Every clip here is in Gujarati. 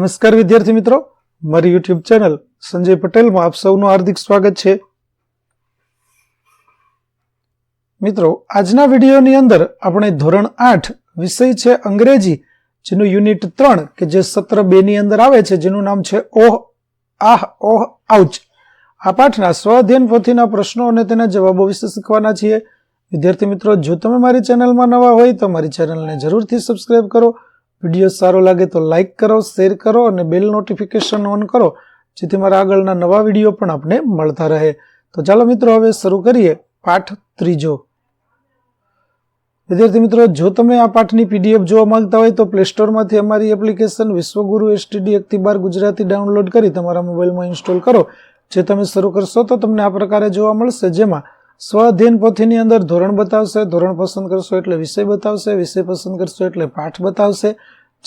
નમસ્કાર વિદ્યાર્થી મિત્રો મારી યુટ્યુબ ચેનલ સંજય પટેલમાં આપ સૌનું હાર્દિક સ્વાગત છે મિત્રો આજના વિડીયોની અંદર આપણે ધોરણ આઠ વિષય છે અંગ્રેજી જેનું યુનિટ ત્રણ કે જે સત્ર બેની અંદર આવે છે જેનું નામ છે ઓહ આહ ઓહ આઉચ આ પાઠના અધ્યયન પોથીના પ્રશ્નો અને તેના જવાબો વિશે શીખવાના છીએ વિદ્યાર્થી મિત્રો જો તમે મારી ચેનલમાં નવા હોય તો મારી ચેનલને જરૂરથી સબસ્ક્રાઈબ કરો વિડીયો સારો લાગે તો લાઇક કરો શેર કરો અને બેલ નોટિફિકેશન ઓન કરો જેથી મારા આગળના નવા વિડીયો પણ આપને મળતા રહે તો ચાલો મિત્રો હવે શરૂ કરીએ પાઠ ત્રીજો વિદ્યાર્થી મિત્રો જો તમે આ પાઠની પીડીએફ જોવા માંગતા હોય તો પ્લેસ્ટોરમાંથી અમારી એપ્લિકેશન વિશ્વગુરુ એસટીડી એકથી બાર ગુજરાતી ડાઉનલોડ કરી તમારા મોબાઈલમાં ઇન્સ્ટોલ કરો જે તમે શરૂ કરશો તો તમને આ પ્રકારે જોવા મળશે જેમાં સ્વાધ્યન પોથીની અંદર ધોરણ બતાવશે ધોરણ પસંદ કરશો એટલે વિષય બતાવશે વિષય પસંદ કરશો એટલે પાઠ બતાવશે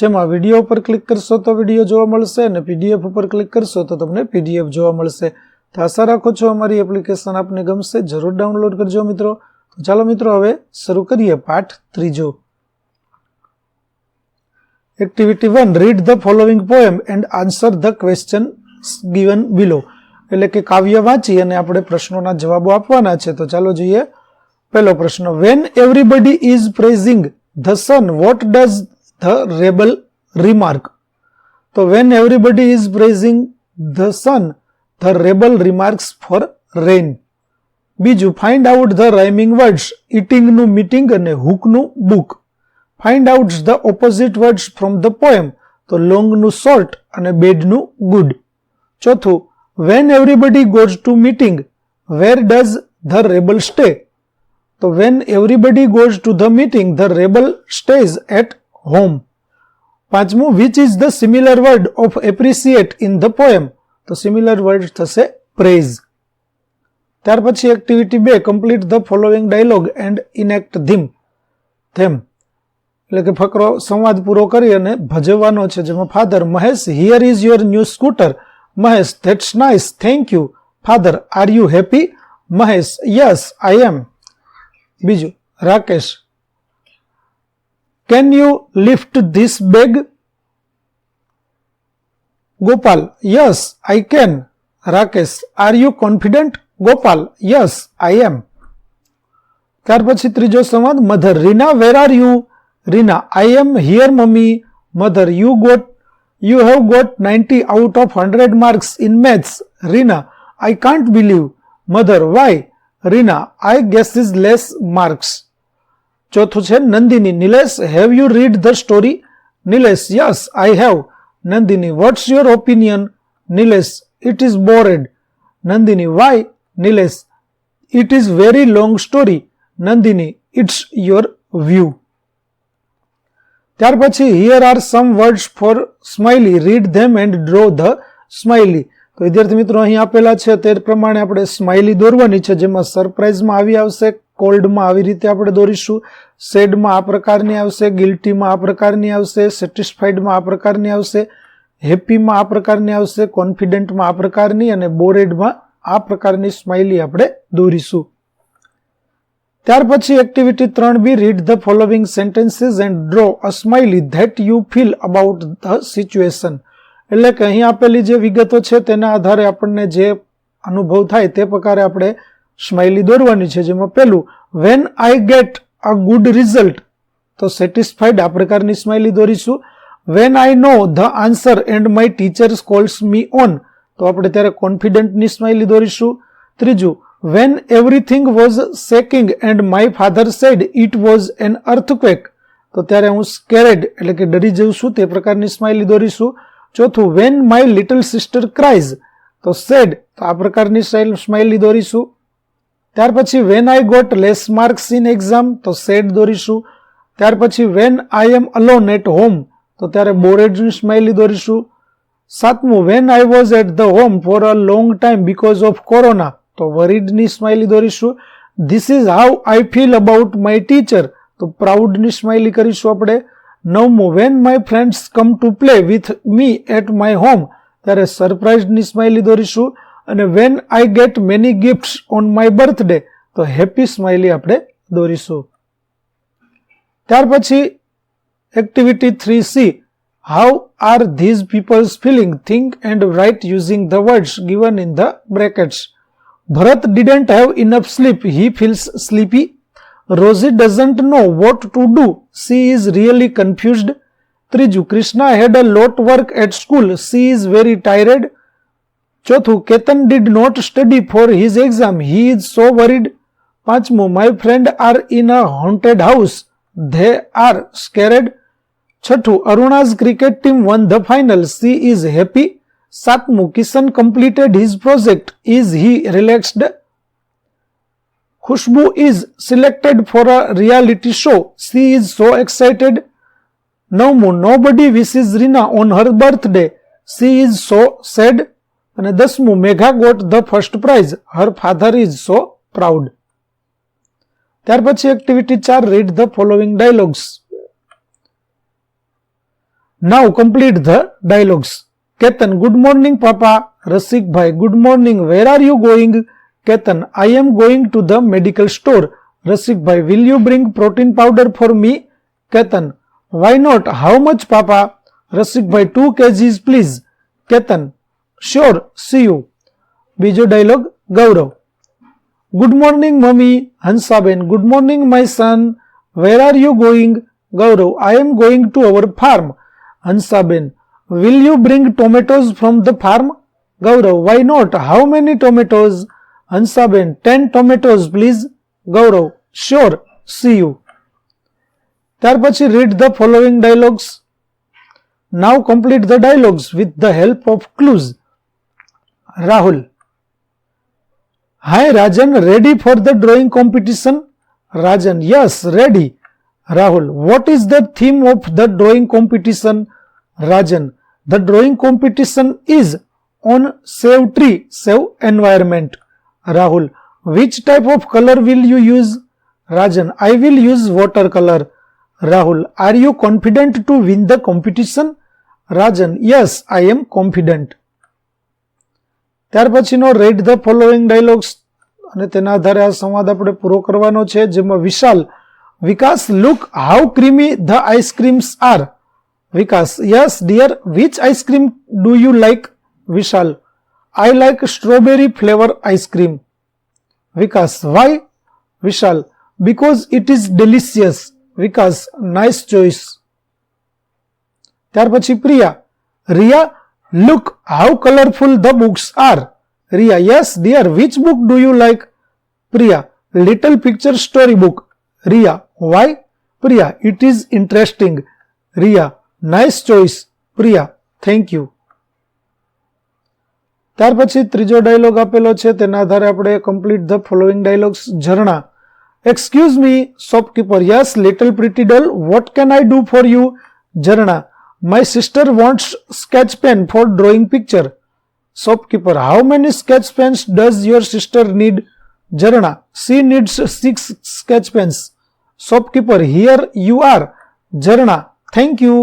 જેમાં વિડીયો ઉપર ક્લિક કરશો તો વિડીયો જોવા મળશે અને પીડીએફ ઉપર ક્લિક કરશો તો તમને પીડીએફ જોવા મળશે તો આશા રાખો છો અમારી એપ્લિકેશન આપને ગમશે જરૂર ડાઉનલોડ કરજો મિત્રો તો ચાલો મિત્રો હવે શરૂ કરીએ પાઠ ત્રીજો activity one read the following poem and answer the question given below એટલે કે કાવ્ય વાંચી અને આપણે પ્રશ્નોના જવાબો આપવાના છે તો ચાલો જોઈએ પહેલો પ્રશ્ન when everybody is praising the sun what does the rebel remark તો when everybody is praising the sun the rebel remarks for rain બીજું find out the rhyming words ઇટિંગનું મીટિંગ અને હુકનું book find out the opposite words from the poem તો લોંગનું શોર્ટ અને બેડનું ગુડ ચોથું when everybody goes to meeting, where does the rebel stay? So when everybody goes to the meeting, the rebel stays at home. પાંચમું which is the similar word of appreciate in the poem? તો similar word થશે praise. ત્યાર પછી એક્ટિવિટી બે complete the following dialogue and enact them them એટલે કે ફકરો સંવાદ પૂરો કરી અને ભજવવાનો છે જેમાં father Mahesh here is your new scooter Mahesh, that's nice. Thank you. Father, are you happy? Mahesh, yes, I am. Biju, Rakesh, can you lift this bag? Gopal, yes, I can. Rakesh, are you confident? Gopal, yes, I am. ત્યાર પછી ત્રીજો સંવાદ mother Reena where are you Reena I am here mummy mother you you have got 90 out of 100 marks in maths. Rina, I can't believe. Mother, why? Rina, I guess is less marks. ચોથું છે Nandini Nilesh have you read the story Nilesh yes I have Nandini what's your opinion Nilesh it is bored Nandini why Nilesh it is very long story Nandini it's ત્યાર પછી here are some words for smiley read them and draw the smiley તો વિદ્યાર્થી મિત્રો અહીં આપેલા છે તે પ્રમાણે આપણે સ્માઇલી દોરવાની છે જેમાં સરપ્રાઇઝમાં આવી આવશે કોલ્ડમાં આવી રીતે આપણે દોરીશું સેડમાં આ પ્રકારની આવશે ગિલ્ટીમાં આ પ્રકારની આવશે સેટિસ્ફાઈડમાં આ પ્રકારની આવશે હેપીમાં આ પ્રકારની આવશે કોન્ફિડન્ટમાં આ પ્રકારની અને બોરેડમાં આ પ્રકારની સ્માઇલી આપણે દોરીશું ત્યાર પછી એક્ટિવિટી ત્રણ B read the following sentences and draw a smiley that you feel about the situation એટલે કે અહીં આપેલી જે વિગતો છે તેના આધારે આપણને જે અનુભવ થાય તે પ્રકારે આપણે સ્માઇલી દોરવાની છે જેમાં પહેલું when I get a good result તો સેટિસ્ફાઈડ આ પ્રકારની સ્માઇલી દોરીશું when I know the answer and my teachers calls me on તો આપણે ત્યારે કોન્ફિડન્ટની સ્માઇલી દોરીશું ત્રીજું When everything was shaking and my father said it was an earthquake તો ત્યારે હું સ્કેરેડ એટલે કે ડરી જઉં છું તે પ્રકારની સ્માઇલી દોરીશું ચોથું when my little sister cries તો સેડ તો આ પ્રકારની સ્માઇલી દોરીશું ત્યાર પછી when I got less marks in exam તો સેડ દોરીશું ત્યાર પછી when I am alone at home તો ત્યારે બોરેડની સ્માઇલી દોરીશું સાતમું when I was at the home for a long time because of corona તો વરીડની સ્માઇલી દોરીશું this is how I feel about my teacher તો પ્રાઉડની સ્માઇલી કરીશું આપણે નવમું when my friends come to play with me at my home ત્યારે સરપ્રાઇઝની સ્માઇલી દોરીશું અને when I get many gifts on my birthday તો હેપી સ્માઇલી આપણે દોરીશું ત્યાર પછી activity three C how are these peoples feeling think and write using the words given in the brackets Bharat didn't have enough sleep. He feels sleepy. Rosie doesn't know what to do. She is really confused. Triju, Krishna had a lot work at school. She is very tired. Chotu Ketan did not study for his exam. He is so worried. પાંચમું My friend are in a haunted house. They are scared. છઠ્ઠું Aruna's cricket team won the final. She is happy. Satmukhisan completed his project. Is he relaxed? Khushbu is selected for a reality show. She is so excited. નવમું nobody wishes Rina on her birthday. She is so sad. And દસમું Megha got the first prize. Her father is so proud. ત્યાર પછી the ચાર read the following dialogues now Ketan, good morning, Papa. Rasik Bhai, good morning. Where are you going? Ketan, I am going to the medical store. Rasik Bhai, will you bring protein powder for me? Ketan, why not? How much, Papa? Rasik Bhai, 2 kgs, please. Ketan, sure, see you. બીજો dialogue. Gaurav. Good morning, mummy Hansaben. Good morning, my son. Where are you going, Gaurav? I am going to our farm. Hansaben will you bring tomatoes from the farm? Gaurav, why not? How many tomatoes? Ansaben, 10 tomatoes please. Gaurav, sure, see you. Tarpachi, read the following dialogues. Now complete the dialogues with the help of clues. Rahul, hi Rajan, ready for the drawing competition? Rajan, yes, ready. Rahul, what is the theme of the drawing competition? Rajan. The drawing competition is on save tree, save environment. Rahul. Which type of color will you use? Rajan. I will use watercolor. Rahul. Are you confident to win the competition? Rajan. Yes, I am confident. ત્યાર પછીનો રેડ ધ ફોલોઈંગ ડાયલોગ્સ અને તેના આધારે આ સંવાદ આપણે પૂરો કરવાનો છે જેમાં Vishal Vikas look how creamy the ice creams are Vikas, yes, dear, which ice cream do you like? Vishal, I like strawberry flavor ice cream. Vikas, why? Vishal, because it is delicious. Vikas, nice choice. Tarpachi Priya, Ria, look how colorful the books are. Ria, yes, dear, which book do you like? Priya, little picture story book. Ria, why? Priya, it is interesting. Ria, nice choice Priya thank you ત્યાર પછી ત્રીજો ડાયલોગ આપેલો છે તેના આધારે આપણે complete the following dialogues Zarna excuse me shopkeeper yes little pretty what can I do for you Zarna my sister wants sketch pen for drawing picture shopkeeper how many sketch pens does your sister need Zarna she needs six sketch pens shopkeeper here you are Zarna thank you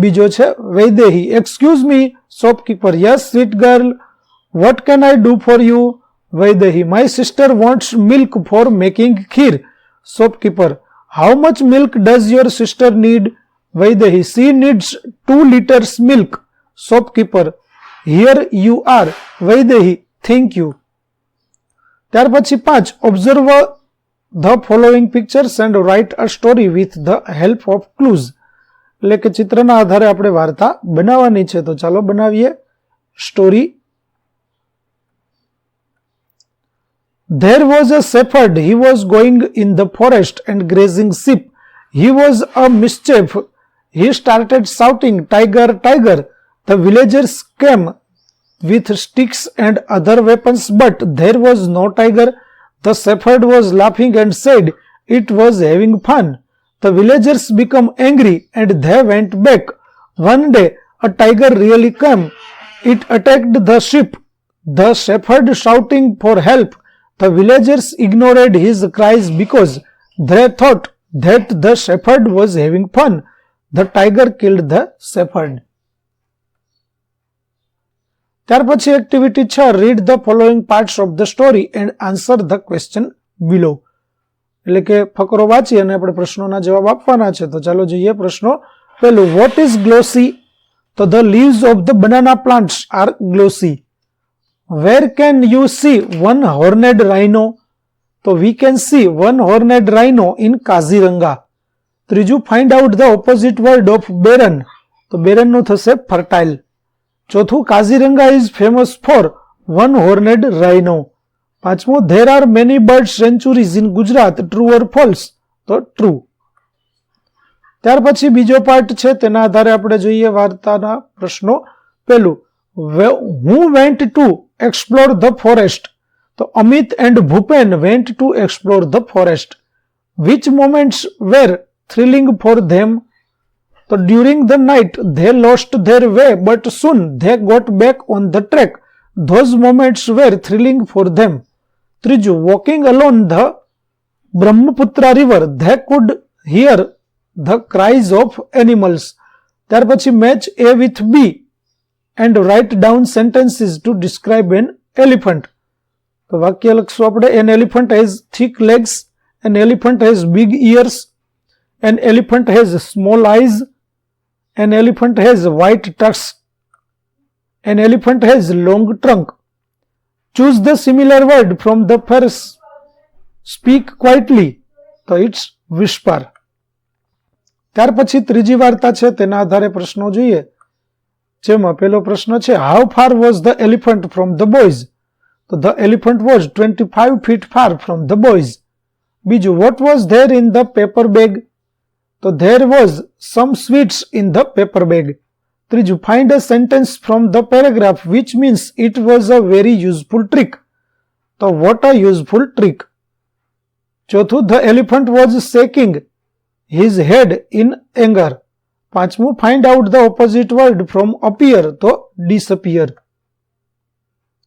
બીજો છે Vaidehi excuse me shopkeeper yes sweet girl what can I do for you Vaidehi my sister wants milk for making kheer shopkeeper how much milk does your sister need Vaidehi she needs two litres milk shopkeeper here you are Vaidehi thank you ત્યાર પછી પાંચ observe the following pictures and write a story with the help of clues એટલે કે ચિત્રના આધારે આપણે વાર્તા બનાવવાની છે તો ચાલો બનાવીએ story there was a shepherd he was going in the forest and grazing sheep he was a mischief he started shouting tiger tiger the villagers came with sticks and other weapons but there was no tiger. The shepherd was laughing and said it was having fun. The villagers become angry and they went back. One day a tiger really came. It attacked the sheep. The shepherd shouting for help. The villagers ignored his cries because they thought that the shepherd was having fun. The tiger killed the shepherd. ત્યાર પછી એક્ટિવિટી છ read the following parts of the story and answer the question below એટલે કે ફકરો વાંચી અને આપણે પ્રશ્નોના જવાબ આપવાના છે તો ચાલો જોઈએ પ્રશ્નો પેલું વોટ ઇઝ ગ્લોસી તો the leaves of the banana plants are glossy where can you see one horned rhino તો we can see one horned rhino in Kaziranga ત્રીજું find out the opposite world of barren તો બેરનનું થશે ફર્ટાઇલ ચોથું Kaziranga is famous for one horned rhino પાંચમો there are many bird sanctuaries in Gujarat true or false તો ટ્રુ ત્યાર પછી બીજો પાર્ટ છે તેના આધારે આપણે જોઈએ વાર્તાના પ્રશ્નો પહેલું who went to explore the forest તો Amit and Bhupen went to explore the forest which moments were thrilling for them તો during the night they lost their way but soon they got back on the track those moments were thrilling for them ત્રીજું walking alone the Brahmaputra river they could hear the cries of animals ત્યાર પછી match A with B and write down sentences two describe an elephant તો વાક્ય લખશું આપણે an elephant has thick legs an elephant has big ears an elephant has small eyes an elephant has white tusks an elephant has long trunk choose the similar word from the first. Speak quietly. તો ઇટ્સ વિસ્પાર ત્યાર પછી ત્રીજી વાર્તા છે તેના આધારે પ્રશ્નો જોઈએ જેમાં પેલો પ્રશ્ન છે how far was the elephant from the boys તો the elephant was twenty five feet far from the boys બીજું what was there in the paper bag તો there was some sweets in the paper bag Triju, find a sentence from the paragraph which means it was a very useful trick. So, what a useful trick. Chothu, the elephant was shaking his head in anger. Panchmu, find out the opposite word from appear to disappear.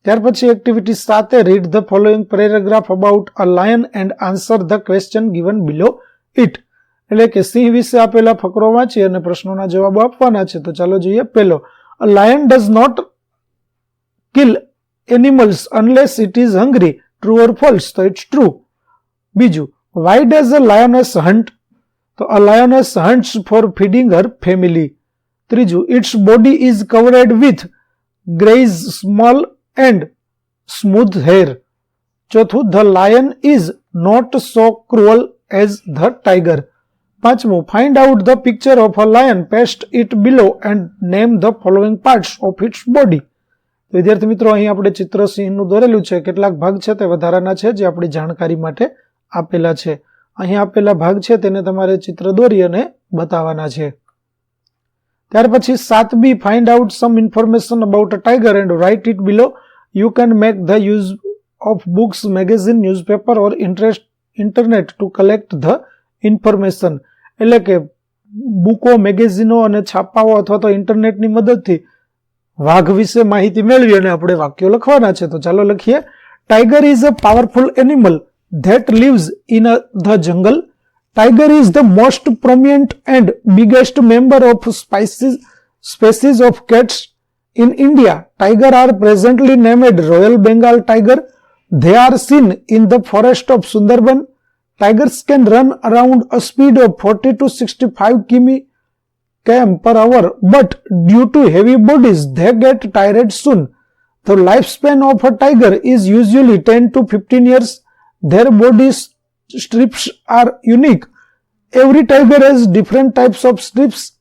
Tarpachi activity sate, read the following paragraph about a lion and answer the question given below it. એટલે કે સિંહ વિશે આપેલા ફકરો વાંચી અને પ્રશ્નોના જવાબો આપવાના છે તો ચાલો જોઈએ પહેલો lion does not kill animals unless it is hungry true or false તો ઇટ્સ ટ્રુ બીજું why does a lioness hunt તો a lioness hunts for feeding her family ત્રીજું its body is covered with greys small and smooth hair ચોથું the lion is not so cruel as the tiger પાંચમું find out the picture of a lion paste it below and name the following parts of its body તો વિદ્યાર્થી મિત્રો અહીં આપણે ચિત્ર સિંહનું દોરેલું છે કેટલાક ભાગ છે તે વધારાના છે જે આપણી જાણકારી માટે આપેલા છે અહીં આપેલા ભાગ છે તેને તમારે ચિત્ર દોરી અને બતાવવાના છે ત્યાર પછી સાત B find out some information about a tiger and write it below you can make the use of books magazine newspaper or interest internet to collect the information એટલે કે બુકો મેગેઝીનો અને છાપાઓ અથવા તો ઇન્ટરનેટની મદદથી વાઘ વિશે માહિતી મેળવી અને આપણે વાક્યો લખવાના છે તો ચાલો લખીએ tiger is a powerful animal that lives in a the jungle tiger is the most prominent and biggest member of spices species of cats in India tiger are presently named royal Bengal tiger they are seen in the forest of Sundarban Tigers can run around a speed of 40 to 65 km per hour, but due to heavy bodies, they get tired soon. The lifespan of a tiger is usually 10 to 15 years. Their body strips are unique. Every tiger has different types of strips.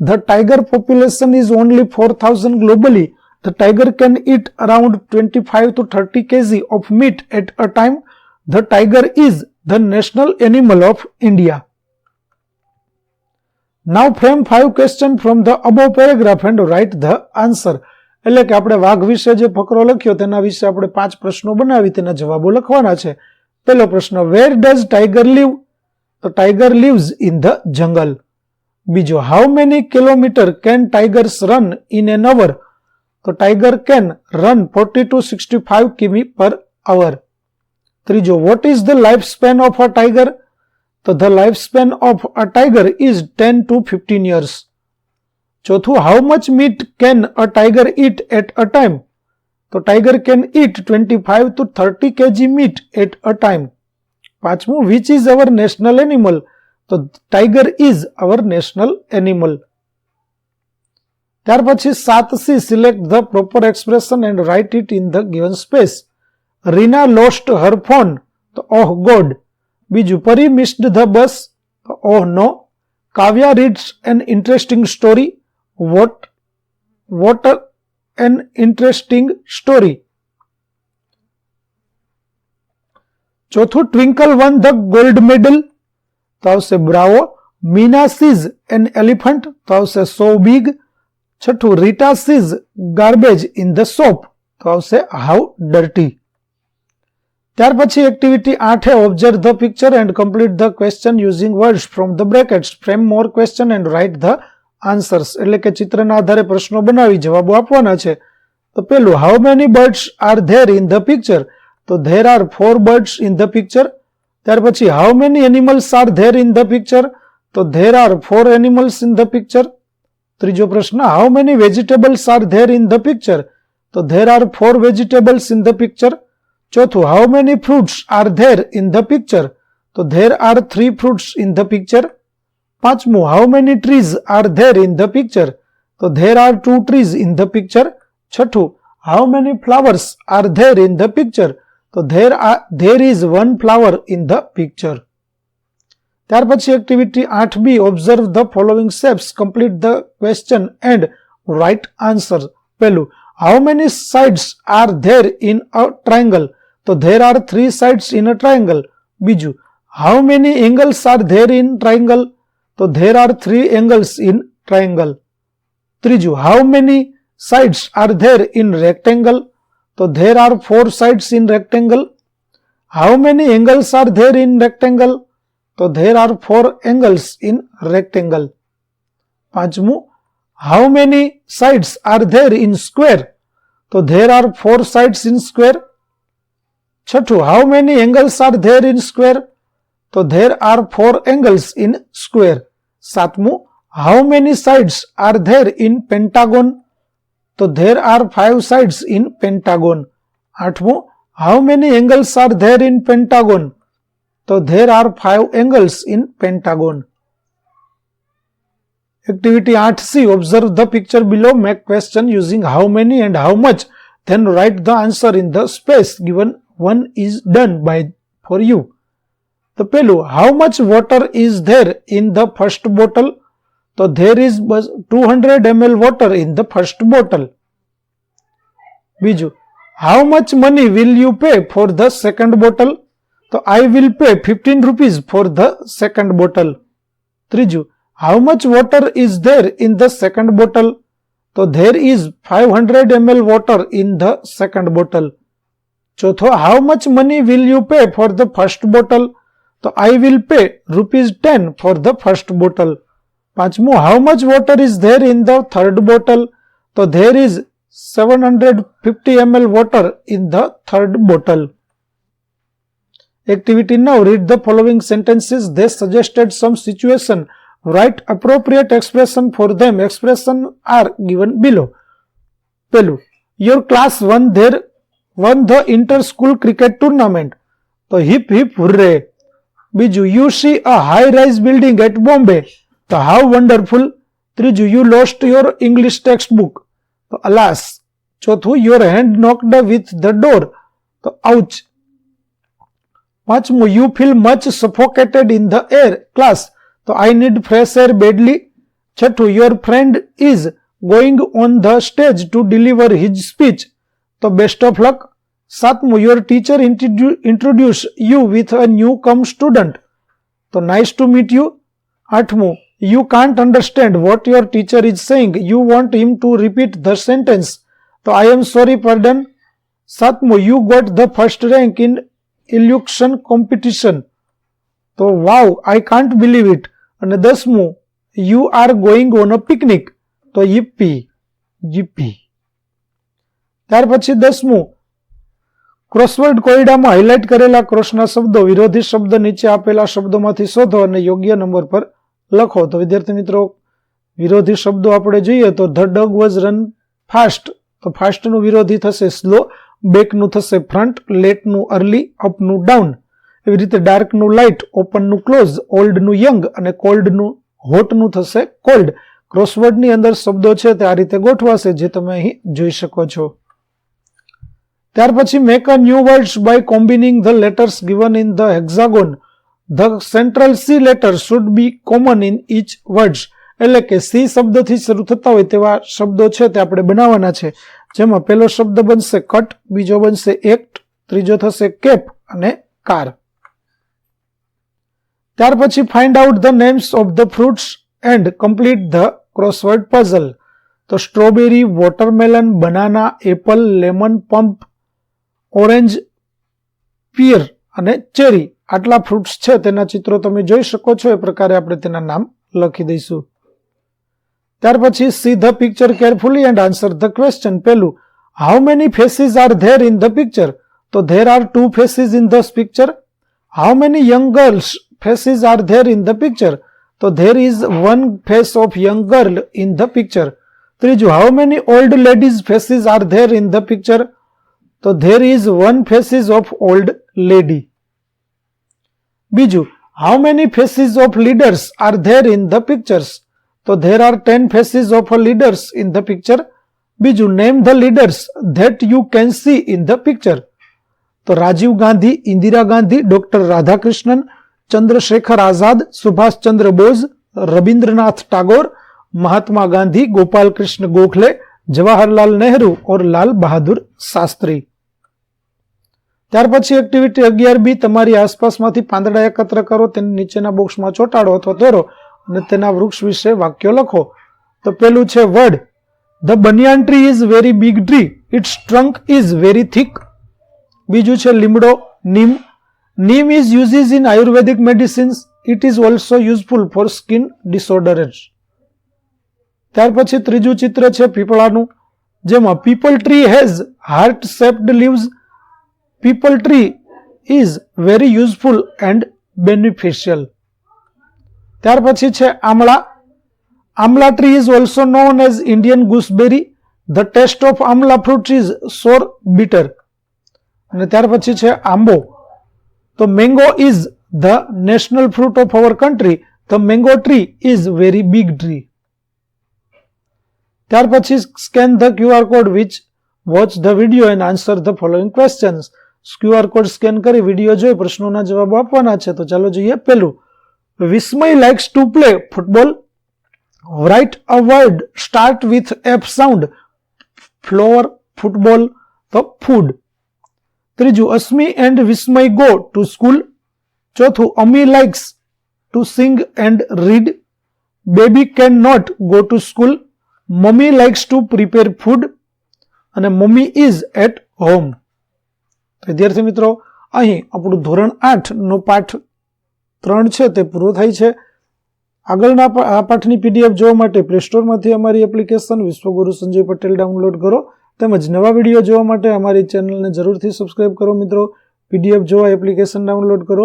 The tiger population is only 4000 globally. The tiger can eat around 25 to 30 kg of meat at a time. The tiger is the national animal of India now frame five question from the above paragraph and write the answer એટલે કે આપણે વાઘ વિશે જે ફકરો લખ્યો તેના વિશે આપણે પાંચ પ્રશ્નો બનાવી તેના જવાબો લખવાના છે પહેલો પ્રશ્ન વેર ડઝ ટાઈગર લીવ તો tiger lives in the jungle બીજો how many kilometre can tigers run in an hour તો tiger can run forty to sixty five કિમી પર અવર ત્રીજો what is the life span of a tiger તો the life span of a tiger is ten to fifteen years ચોથું how much meat can a tiger eat at a time તો tiger can it twenty five to thirty KG meat at a time પાંચમું which is our national animal તો tiger is our national animal ત્યાર પછી સાત C select the proper expression and write it in the given space Rina lost her phone. તો ઓહ ગોડ બીજું પરી મિસ્ડ ધ બસ તો oh no Kavya reads an interesting story what what a an interesting story ચોથું twinkle won the gold medal તો આવશે bravo Meena sees an elephant તો આવશે સો બિગ છઠ્ઠું Rita sees garbage in the soup તો આવશે હાઉ ડર્ટી ત્યાર પછી એક્ટિવિટી આઠે observe the picture and complete the question using words from the brackets frame more question and write the answers એટલે કે ચિત્રના આધારે પ્રશ્નો બનાવી જવાબો આપવાના છે તો પેલું how many birds are there in the picture તો there are four birds in the picture ત્યાર પછી how many animals are there in the picture તો there are four animals in the picture ત્રીજો પ્રશ્ન how many vegetables are there in the picture તો there are four vegetables in the picture ચોથું how many fruits are there in the picture તો there are three fruits in the picture પાંચમું how many trees are there in the picture તો there are two trees in the picture છઠ્ઠું how many flowers are there in the picture તો there are there is one flower in the picture ત્યાર પછી એક્ટિવિટી આઠ B observe the following steps complete the question and write answer પહેલું how many sides are there in a triangle so there are three sides in a triangle Biju, how many angles are there in triangle So there are three angles in triangle Triju, how many sides are there in rectangle So there are four sides in rectangle how many angles are there in rectangle તો there are four angles in rectangle પાંચમું how many sides are there in square So there are four sides in square છઠ્ઠું how many angles are there in square તો there are four angles in square સાતમું how many sides are there in pentagon તો there are five sides in pentagon આઠમું how many angles are there in pentagon તો there are five angles in pentagon Activity 8C Observe the picture below, make question using how many and how much, then write the answer in the space given one is done by for you. The pillow, how much water is there in the first bottle? So there is 200 ml water in the first bottle. Biju, how much money will you pay for the second bottle? So I will pay 15 rupees for the second bottle. Triju, how much water is there in the second bottle? So there is 500 ml water in the second bottle. ચોથો how much money will you pay for the first bottle તો I will pay rupees ten for the first bottle પાંચમું how much water is there in the third bottle તો there is seven hundred fifty ML water in the third bottle activity નવ read the following sentences they suggested some situation write appropriate expression for them expression are given below પેલું your class won there one the inter school cricket tournament તો હિપ હિપ હુર્રે બીજું you see a high rise building at Bombay તો હાઉ વન્ડરફુલ ત્રીજું you lost your English text book તો અલાસ ચોથું your hand knocked with the door તો આઉચ પાંચમું you feel much suffocated in the air class તો I need fresh air badly છઠ્ઠું your friend is going on the stage to deliver his speech તો બેસ્ટ ઓફ લક સાતમું your teacher introduce you with a new come student તો નાઇસ ટુ મીટ યુ આઠમું you can't understand what your teacher is saying you want him to repeat the sentence તો આઈ એમ સોરી પર્ડન સાતમું you got the first rank in elocution competition તો wow I can't believe it અને દસમું you are going on a picnic તો યીપી જીપી ત્યાર પછી દસમું ક્રોસવર્ડ કોયડામાં હાઇલાઇટ કરેલા ક્રોસના શબ્દો વિરોધી શબ્દ નીચે આપેલા શબ્દોમાંથી શોધો અને યોગ્ય નંબર પર લખો તો વિદ્યાર્થી મિત્રો વિરોધી શબ્દો આપણે જોઈએ તો the dog was run fast તો ફાસ્ટનું વિરોધી થશે સ્લો બેકનું થશે ફ્રન્ટ લેટનું અર્લી અપનું ડાઉન એવી રીતે ડાર્કનું લાઇટ ઓપનનું ક્લોઝ ઓલ્ડનું યંગ અને કોલ્ડનું હોટનું થશે કોલ્ડ ક્રોસવર્ડની અંદર શબ્દો છે તે આ રીતે ગોઠવાશે જે તમે અહીં જોઈ શકો છો ત્યાર પછી make a new words by combining the letters given in the hexagon the central C letter should be common in each words એટલે કે સી શબ્દથી શરૂ થતા હોય તેવા શબ્દો છે તે આપણે બનાવવાના છે જેમાં પહેલો શબ્દ બનશે કટ બીજો બનશે એક્ટ ત્રીજો થશે કેપ અને કાર ત્યાર પછી find out the names of the fruits and complete the crossword puzzle તો strawberry watermelon banana apple lemon pump orange pear અને ચેરી આટલા ફ્રૂટ્સ છે તેના ચિત્રો તમે જોઈ શકો છો એ પ્રકારે આપણે તેના નામ લખી દઈશું ત્યાર પછી see the picture carefully and answer the question પહેલું how many faces are there in the picture તો there are two faces in this picture how many young girls faces are there in the picture તો there is one face of young girl in the picture ત્રીજું how many old ladies faces are there in the picture તો there is one faces of old lady બીજું how many faces of leaders are there in the pictures તો there are ten faces of a leaders in the picture બીજું name the leaders that you can see in the picture તો રાજીવ ગાંધી ઇન્દિરા ગાંધી ડોક્ટર રાધાકૃષ્ણન ચંદ્રશેખર આઝાદ સુભાષચંદ્ર બોઝ રવિન્દ્રનાથ ટાગોર મહાત્મા ગાંધી ગોપાલ કૃષ્ણ ગોખલે જવાહરલાલ નહેરુ ઓર લાલ બહાદુર શાસ્ત્રી ત્યાર પછી એક્ટિવિટી અગિયાર બી તમારી આસપાસમાંથી પાંદડા એકત્ર કરો તેને નીચેના બોક્સમાં ચોટાડો અથવા દોરો અને તેના વૃક્ષ વિશે વાક્યો લખો તો પેલું છે word the banyan tree is very big tree its trunk is very thick બીજું છે લીમડો neem neem is uses in Ayurvedic medicines it is also useful for skin disorders ત્યાર પછી ત્રીજું ચિત્ર છે પીપળાનું જેમાં peepal tree has heart shaped leaves people tree is very useful and beneficial. ત્યાર પછી છે આમળા amla tree is also known as Indian gooseberry the taste of amla fruit is sour bitter અને ત્યાર પછી છે આંબો તો mango is the national fruit of our country the mango tree is very big tree ત્યાર પછી scan the QR code which watch the video and answer the following questions QR code scan કરી વિડીયો જોઈ પ્રશ્નોના જવાબો આપવાના છે તો ચાલો જોઈએ પહેલું Vismay likes to play football write a word start with F sound floor football તો ફૂડ ત્રીજું Asmi and Vismay go to school ચોથું Ami likes to sing and read baby can not go to school mummy likes to prepare food અને મમ્મી ઇઝ એટ હોમ વિદ્યાર્થી મિત્રો અહીં આપણું ધોરણ આઠનો પાઠ ત્રણ છે તે પૂરો થાય છે આગળના આ પાઠની પીડીએફ જોવા માટે પ્લે સ્ટોરમાંથી અમારી એપ્લિકેશન વિશ્વગુરુ સંજય પટેલ ડાઉનલોડ કરો તેમજ નવા વિડીયો જોવા માટે અમારી ચેનલને જરૂરથી સબસ્ક્રાઈબ કરો મિત્રો પીડીએફ જોવા એપ્લિકેશન ડાઉનલોડ કરો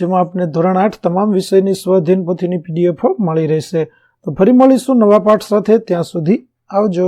જેમાં આપને ધોરણ આઠ તમામ વિષયની સ્વાધીન પોથીની પીડીએફ મળી રહેશે તો ફરી મળીશું નવા પાઠ સાથે ત્યાં સુધી આવજો